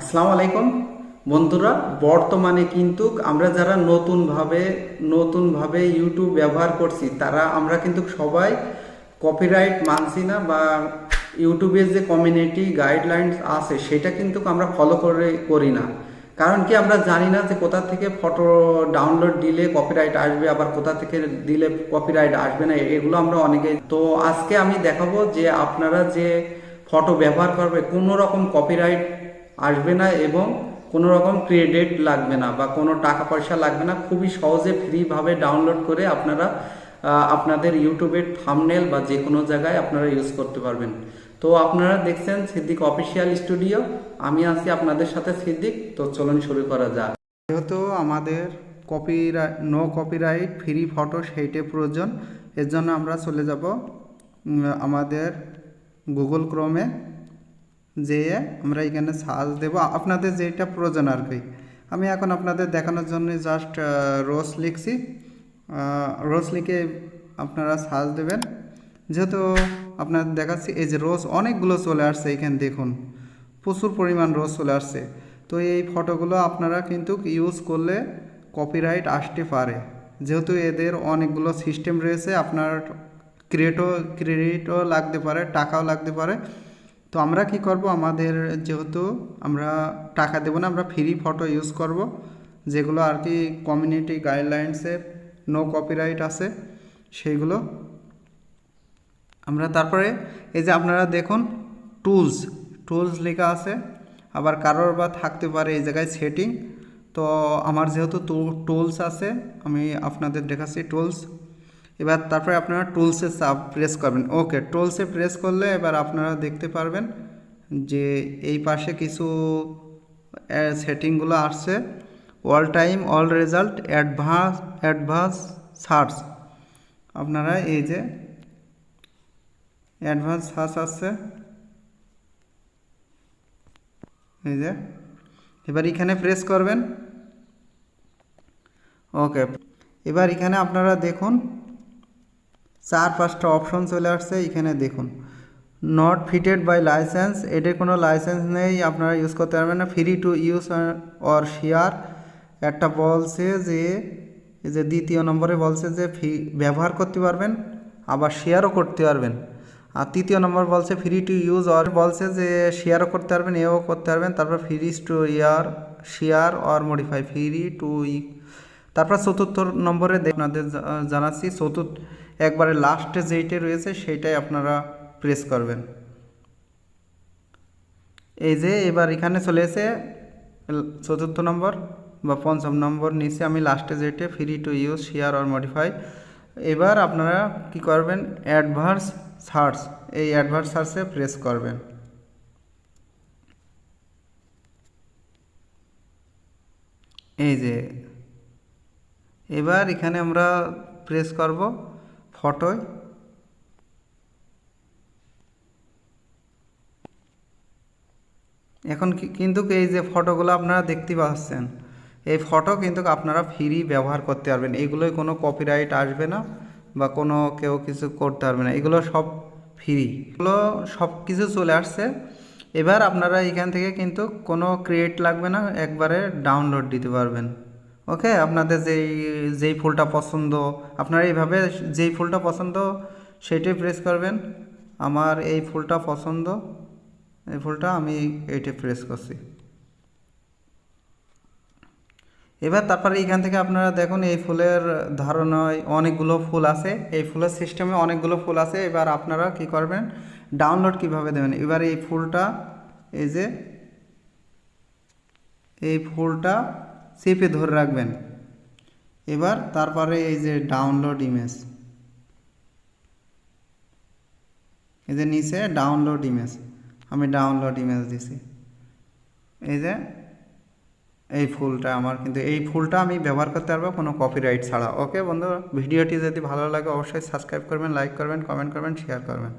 আসসালামু আলাইকুম। বন্ধুরা, বর্তমানে কিন্তু আমরা যারা নতুনভাবে নতুনভাবে ইউটিউব ব্যবহার করছি, তারা, আমরা কিন্তু সবাই কপিরাইট মানছি না বা ইউটিউবের যে কমিউনিটি গাইডলাইন্স আছে, সেটা কিন্তু আমরা ফলো করে, করি না। কারণ কি, আমরা জানি না যে কোথা থেকে ফটো ডাউনলোড দিলে কপিরাইট আসবে, আবার কোথা থেকে দিলে কপিরাইট আসবে না, এগুলো আমরা অনেকে, তো আজকে আমি দেখাবো যে আপনারা যে ফটো ব্যবহার করবে, কোনো রকম কপিরাইট আসবে না এবং কোনো রকম ক্রেডিট লাগবে না বা কোনো টাকা পয়সা লাগবে না। খুবই সহজে ফ্রিভাবে ডাউনলোড করে আপনারা আপনাদের ইউটিউবের থামনেল বা যে কোনো জায়গায় আপনারা ইউজ করতে পারবেন। তো আপনারা দেখছেন সিদ্দিক অফিসিয়াল স্টুডিও আমি আছি আপনাদের সাথে সিদ্দিক। তো চলুন শুরু করা যাক। যেহেতু আমাদের copyright no copyright free photo সেইটে প্রয়োজন, এর জন্য আমরা চলে যাব আমাদের গুগল ক্রোমে যেয়ে আমরা এখানে সার্চ দেব। আপনাদের যেটা প্রয়োজন আর কি। আমি এখন আপনাদের দেখানোর জন্য জাস্ট রোস লিখছি। রোস লিখে আপনারা সার্চ দেবেন। যেহেতু আপনাদের দেখাচ্ছি, এই যে রোজ অনেকগুলো চলে আসছে এখানে দেখুন। প্রচুর পরিমাণ রোজ চলে আসছে। তো এই ফটোগুলো আপনারা কিন্তু ইউজ করলে কপিরাইট আসতে পারে। যেহেতু এদের অনেকগুলো সিস্টেম রয়েছে, আপনার ক্রেডিটও ক্রেডিটও লাগতে পারে, টাকাও লাগতে পারে। তো আমরা কি করব? আমাদের যেহেতু আমরা টাকা দেবো না, আমরা ফ্রি ফটো ইউজ করব। যেগুলো আর কি কমিউনিটি গাইডলাইন্সে নো কপিরাইট আছে, সেইগুলো। আমরা তারপরে এই যে আপনারা দেখুন টুলস টুলস লেখা আছে। আবার কারোর বা থাকতে পারে এই জায়গায় সেটিং তো আমার যেহেতু টুলস আছে, আমি আপনাদের দেখাচ্ছি টুলস এবার তারপরে আপনারা টুলসে সাব প্রেস করবেন। ওকে টুলসে প্রেস করলে এবার আপনারা দেখতে পারবেন যে এই পাশে কিছু সেটিংগুলো আসছে। All time all result advance advance search আপনারা এই যে অ্যাডভান্স সার্চ আসছে। এই যে, এবার এখানে প্রেস করবেন। ওকে এবার এখানে আপনারা দেখুন চার পাঁচটা অপশন চলে আসছে, এখানে দেখুন। নট ফিটেড বাই লাইসেন্স এটার কোনো লাইসেন্স নেই, আপনারা ইউজ করতে পারবেন না। Free to use or share একটা বলছে যে যে দ্বিতীয় নম্বরে বলছে যে ফি, ব্যবহার করতে পারবেন, আবার শেয়ারও করতে পারবেন। আর তৃতীয় নম্বর বলছে ফ্রি টু ইউজ অর বলছে যে শেয়ারও করতে পারবেন, এও করতে পারবেন। তারপর free to year share or modify free to তারপর চতুর্থ নম্বরে আপনাদের জানাচ্ছি, চতুর্থ একবারে লাস্টে যেইটা রয়েছে সেইটাই আপনারা প্রেস করবেন। এই যে এবার এখানে চলে এসে চতুর্থ নম্বর বা পঞ্চম নম্বর নিচে আমি লাস্টে যেটা free to use share or modify এবার আপনারা কি করবেন অ্যাডভার্স সার্চ এই অ্যাডভার্স সার্চে প্রেস করবেন। এই যে, এবার এখানে আমরা প্রেস করব ফটোয়? এখন কিন্তু এই যে ফটোগুলো আপনারা দেখতে পাচ্ছেন, এই ফটো কিন্তু আপনারা ফ্রি ব্যবহার করতে পারবেন। এগুলোই কোনো কপিরাইট আসবে না বা কোনো কেউ কিছু করতে পারবে না। এগুলো সব ফ্রি। এগুলো সব কিছু চলে আসছে। এবার আপনারা এখান থেকে কিন্তু কোনো ক্রিয়েট লাগবে না, একবারে ডাউনলোড দিতে পারবেন। ওকে আপনাদের যেই যেই ফুলটা পছন্দ, আপনারা এইভাবে যেই ফুলটা পছন্দ সেইটাই প্রেস করবেন। আমার এই ফুলটা পছন্দ, এই ফুলটা আমি এইটা প্রেস করছি। এবার তারপরে এখান থেকে আপনারা দেখুন, এই ফুলের ধারণায় অনেকগুলো ফুল আছে। এই ফুলের সিস্টেমে অনেকগুলো ফুল আছে। এবার আপনারা কি করবেন ডাউনলোড কীভাবে দেবেন? এবার এই ফুলটা, এই যে, এই ফুলটা চেপে ধরে রাখবেন। এবার তারপরে এই যে ডাউনলোড ইমেজ এই যে নিচে ডাউনলোড ইমেজ আমি ডাউনলোড ইমেজ দিছি। এই যে এই ফুলটা আমার কিন্তু এই ফুলটা আমি ব্যবহার করতে পারব কোনো কপিরাইট ছাড়া। ওকে বন্ধু ভিডিওটি যদি ভালো লাগে অবশ্যই সাবস্ক্রাইব করবেন লাইক করবেন কমেন্ট করবেন শেয়ার করবেন।